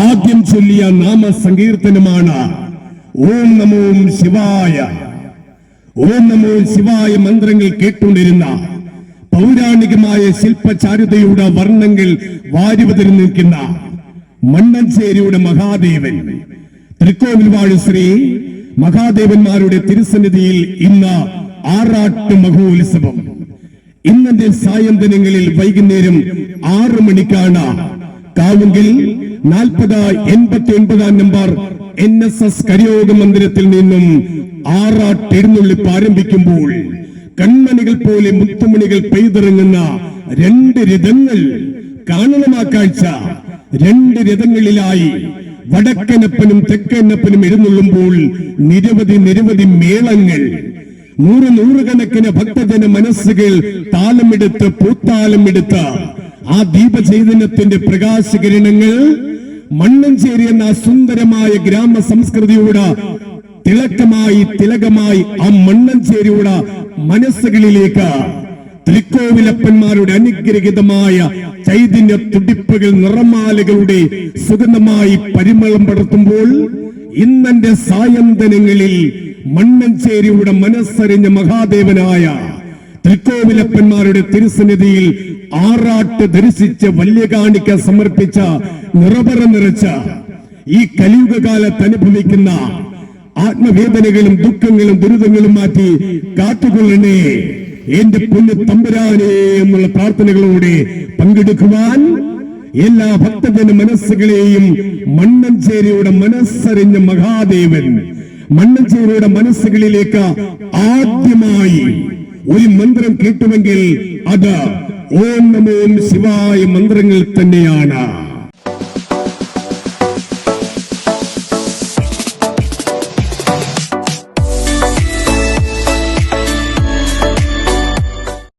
ആദ്യം ചൊല്ലിയ നാമ നാമസങ്കീർത്തനമാണ് ഓം നമോ ശിവായ. ഓം നമോ ശിവായ മന്ത്രങ്ങൾ കേട്ടുകൊണ്ടിരുന്ന പൗരാണികമായ ശില്പചാരുതയുടെ വർണങ്ങൾ വാരിവതിൽ നിൽക്കുന്ന മണ്ണഞ്ചേരിയുടെ മഹാദേവൻ. തൃക്കോവിൽവാഴ് ശ്രീ മഹാദേവന്മാരുടെ തിരുസന്നിധിയിൽ ഇന്ന് ആറാട്ട് മഹോത്സവം. ഇന്നത്തെ സായന്തനങ്ങളിൽ വൈകുന്നേരം ആറു മണിക്കാണ് കാവുങ്കിൽ നാൽപ്പത് എൺപത്തി ഒൻപതാം നമ്പർ എൻ എസ് എസ് കരിയോഗ മന്ദിരത്തിൽ നിന്നും ആറാട്ട് എഴുന്നള്ളിപ്പ് ആരംഭിക്കുമ്പോൾ കൺമണികൾ പോലെ മുത്തുമണികൾ പെയ്തിറങ്ങുന്ന രണ്ട് രഥങ്ങൾ കാണണം കാഴ്ച. രണ്ട് രഥങ്ങളിലായി വടക്കനപ്പനും തെക്കനപ്പനും എഴുന്നള്ളുമ്പോൾ നിരവധി നിരവധി മേളങ്ങൾ. നൂറ് നൂറുകണക്കിന് ഭക്തജന മനസ്സുകൾ താളമെടുത്ത് പൂത്താലമെടുത്ത് ആ ദീപചൈതന്യത്തിന്റെ പ്രകാശകിരണങ്ങൾ മണ്ണഞ്ചേരി എന്ന സുന്ദരമായ ഗ്രാമ സംസ്കൃതിയുടെ തിളക്കമായി തിലകമായി ആ മണ്ണഞ്ചേരിയുടെ മനസ്സുകളിലേക്ക് ത്രികോവിലപ്പന്മാരുടെ അനുഗ്രഹിതമായ ചൈതന്യ തുടിപ്പുകൾ നിറമാലകളുടെ സുഗന്ധമായി പരിമളം പടർത്തുമ്പോൾ ഇന്നെന്റെ സായന്തനങ്ങളിൽ മണ്ണഞ്ചേരിയുടെ മനസ്സറിഞ്ഞ മഹാദേവനായ ത്രികോവിലപ്പന്മാരുടെ തിരുസന്നിധിയിൽ ആറാട്ട് ധരിസിച്ച് വല്യകാണിക്ക സമർപ്പിച്ച നിറപറ നിറച്ച ഈ കലിയുഗകാലത്ത് അനുഭവിക്കുന്ന ആത്മവേദനകളും ദുഃഖങ്ങളും ദുരിതങ്ങളും മാറ്റി കാത്തുകൊള്ളണേ. എന്റെ പുണ്യ തമ്പുരാനെ എന്നുള്ള പ്രാർത്ഥനകളോടെ പങ്കെടുക്കുവാൻ എല്ലാ ഭക്തജന മനസ്സുകളെയും മണ്ണഞ്ചേരിയുടെ മനസ്സറിഞ്ഞ മഹാദേവൻ മണ്ണഞ്ചേരിയുടെ മനസ്സുകളിലേക്ക് ആദ്യമായി ഒരു മന്ത്രം കേട്ടുമെങ്കിൽ അത് ഓം നമോം ശിവായ മന്ത്രങ്ങൾ തന്നെയാണ്.